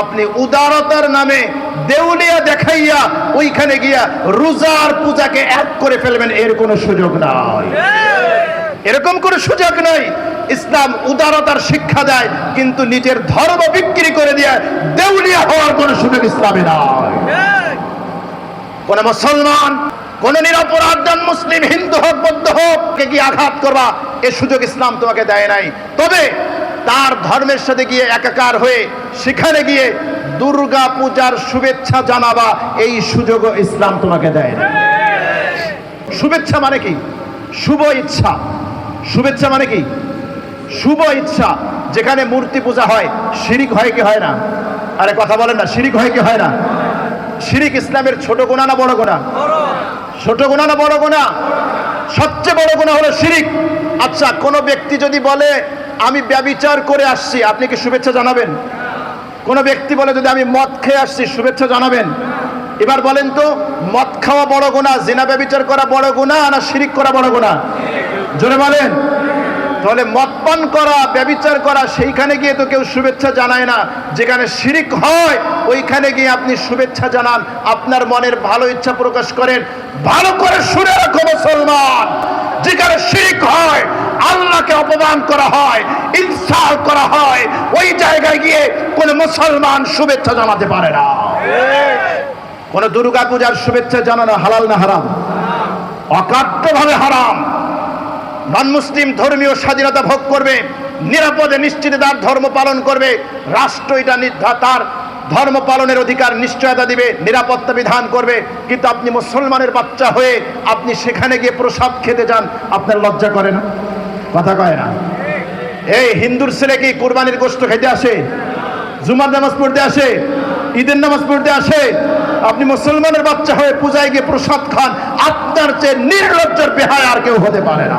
আপনি উদারতার নামে দেউলিয়া দেখাইয়া ওইখানে গিয়া রোজার পূজাকে এক করে ফেলবেন, এর কোনো সুযোগ নাই। এরকম কোনো সুযোগ নাই। ইসলাম উদারতার শিক্ষা দেয়, কিন্তু নিজের ধর্ম বিক্রি করে দিয়ে দেউলিয়া হওয়ার কোনো সুযোগ ইসলামে নাই। কোন মুসলমান, কোন নিরপরাধ মুসলিম, হিন্দু হোক, বৌদ্ধ হোক, কে কি আঘাত করবা, এ সুযোগ ইসলাম তোমাকে দেয় নাই। তবে তার ধর্মের সাথে গিয়ে একাকার হয়ে সেখানে গিয়ে দুর্গা পূজার শুভেচ্ছা জানাবা, এই সুযোগও ইসলাম তোমাকে দেয় না। শুভেচ্ছা মানে কি? শুভ ইচ্ছা। শুভেচ্ছা মানে কি? শুভ ইচ্ছা। যেখানে মূর্তি পূজা হয়, শিরিক হয় কি হয় না? আরে কথা বলেন না, শিরিক হয় কি হয় না? শিরিক ইসলামের ছোট গোনা না বড় গোনা ছোট গোনা না বড় গোনা সবচেয়ে বড় গোনা হলো শিরিক। আচ্ছা কোন ব্যক্তি যদি বলে আমি ব্যবিচার করে আসছি। আপনি কি শুভেচ্ছা জানাবেন? কোন ব্যক্তি বলে, যদি আমি মদ খেয়ে আসছি, শুভেচ্ছা জানাবেন? এবার বলেন তো, মদ খাওয়া বড় গোনা জিনা ব্যবিচার করা বড় গোনা না শিরিক করা বড় গোনা জোরে বলেন। তাহলে মদপান করা, ব্যবিচার করা, সেইখানে গিয়ে তো কেউ শুভেচ্ছা জানায় না। যেখানে শিরিক হয়, ওইখানে গিয়ে আপনি শুভেচ্ছা জানান। আপনার মনের ভালো ইচ্ছা প্রকাশ করেন। ভালো করে শুনে রাখো মুসলমান যেখানে শিরিক হয় আল্লাহকে করা হয় ইনসাল করা হয়, ওই জায়গায় গিয়ে কোন মুসলমান শুভেচ্ছা জানাতে পারে না। কোন দুর্গা পূজার শুভেচ্ছা জানানো হালাল না হারাম? অকাট্যভাবে হারাম। নন মুসলিম ধর্মীয় স্বাধীনতা ভোগ করবে, নিরাপদে নিশ্চিতে তার ধর্ম পালন করবে, রাষ্ট্র এটা নির্ধা- তার ধর্ম পালনের অধিকার নিশ্চয়তা দিবে, নিরাপত্তা বিধান করবে, কিন্তু আপনি মুসলমানের বাচ্চা হয়ে আপনি সেখানে গিয়ে প্রসাদ খেতে যান, আপনার লজ্জা করে না? কথা কয় না। এই হিন্দুর ছেলে কি কোরবানির গোষ্ঠ খাইতে আসে? জুমার নামাজ পড়তে আসে? ঈদের নামাজ পড়তে আসে? আপনি মুসলমানের বাচ্চা হয়ে পূজায় গিয়ে প্রসাদ খান, আপনার চেয়ে নির্লজ্জের বেহায় আর কেউ হতে পারে না।